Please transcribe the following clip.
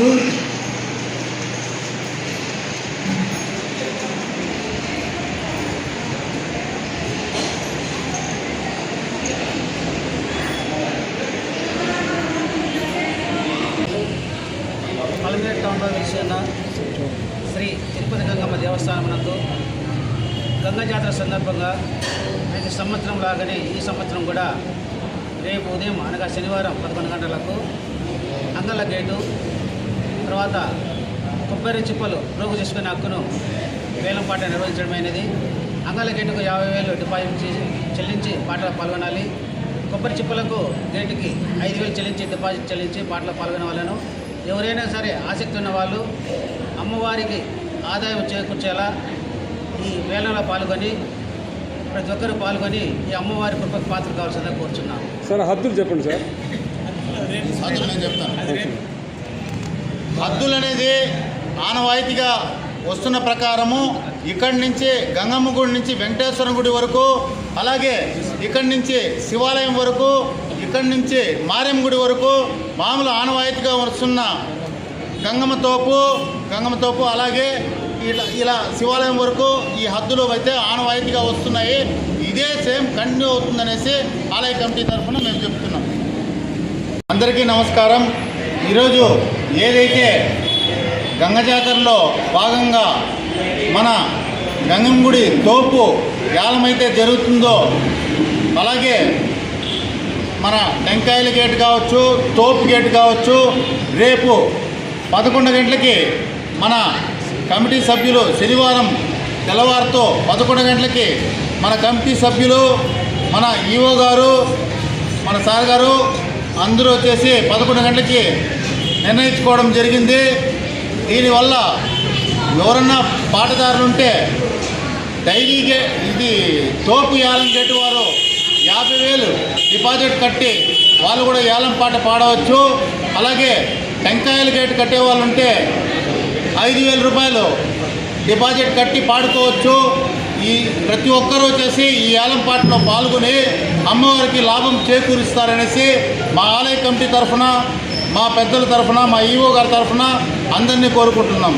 ప్రభు టౌన్లో శ్రీ తిరుపతి గంగమ్మ దేవస్థానం నందు గంగా జాతర సందర్భంగా ప్రతి సంవత్సరం లాగానే ఈ సంవత్సరం కూడా రేపు ఉదయం అనగా శనివారం పదకొండు గంటలకు అంగళ్ళ గేటు తర్వాత కొబ్బరి చిప్పలు ప్రోగు చేసుకునే హక్కును వేలంపాట నిర్వహించడమైనది. అంగళ్ళ గేటుకు యాభై వేలు డిపాజిట్ చేసి చెల్లించి పాటలో పాల్గొనాలి. కొబ్బరి చిప్పలకు గేటుకి ఐదు వేలు చెల్లించి డిపాజిట్ చెల్లించి పాటలో పాల్గొనవాలను ఎవరైనా సరే ఆసక్తి ఉన్న వాళ్ళు అమ్మవారికి ఆదాయం చేకూర్చేలా ఈ వేలంలో పాల్గొని ప్రతి ఒక్కరూ పాల్గొని ఈ అమ్మవారి కృపకు పాత్ర కావాల్సిందిగా కోరుచున్నాను. సార్ హద్దులు చెప్పండి సార్. నేను చెప్తాను. హద్దులు అనేది ఆనవాయితీగా వస్తున్న ప్రకారము ఇక్కడి నుంచి గంగమ్మ గుడి నుంచి వెంకటేశ్వరం గుడి వరకు అలాగే ఇక్కడి నుంచి శివాలయం వరకు ఇక్కడి నుంచి మారెమ్మ గుడి వరకు మామూలు ఆనవాయితీగా వస్తున్న గంగమ్మ తోపు గంగమ్మ తోపు అలాగే ఇలా ఇలా శివాలయం వరకు ఈ హద్దులు అయితే ఆనవాయితీగా వస్తున్నాయి. ఇదే సేమ్ కంటిన్యూ అవుతుందనేసి ఆలయ కమిటీ తరఫున మేము చెప్తున్నాం. అందరికీ నమస్కారం. ఈరోజు ఏదైతే గంగ జాతరలో భాగంగా మన గంగంగుడి తోపు యాలమైతే జరుగుతుందో అలాగే మన టెంకాయల గేట్ కావచ్చు తోపు గేట్ కావచ్చు రేపు పదకొండు గంటలకి మన కమిటీ సభ్యులు శనివారం తెల్లవారుతో పదకొండు గంటలకి మన కమిటీ సభ్యులు మన ఈఓ గారు మన సార్ గారు అందరూ వచ్చేసి పదకొండు గంటలకి నిర్ణయించుకోవడం జరిగింది. దీనివల్ల ఎవరన్నా పాటదారులు ఉంటే డైలీగే ఇది తోపు యాలం గేటు వారు యాభై వేలు డిపాజిట్ కట్టి వాళ్ళు కూడా యాలం పాట పాడవచ్చు. అలాగే టెంకాయల గేటు కట్టే వాళ్ళు ఉంటే ఐదు వేల రూపాయలు డిపాజిట్ కట్టి పాడుకోవచ్చు. ఈ ప్రతి ఒక్కరూ వచ్చేసి ఈ ఏలం పాటలో పాల్గొని అమ్మవారికి లాభం చేకూరుస్తారనేసి మా ఆలయ కమిటీ తరఫున మా పెద్దల తరఫున మా ఈఓ గారి తరఫున అందరినీ కోరుకుంటున్నాం.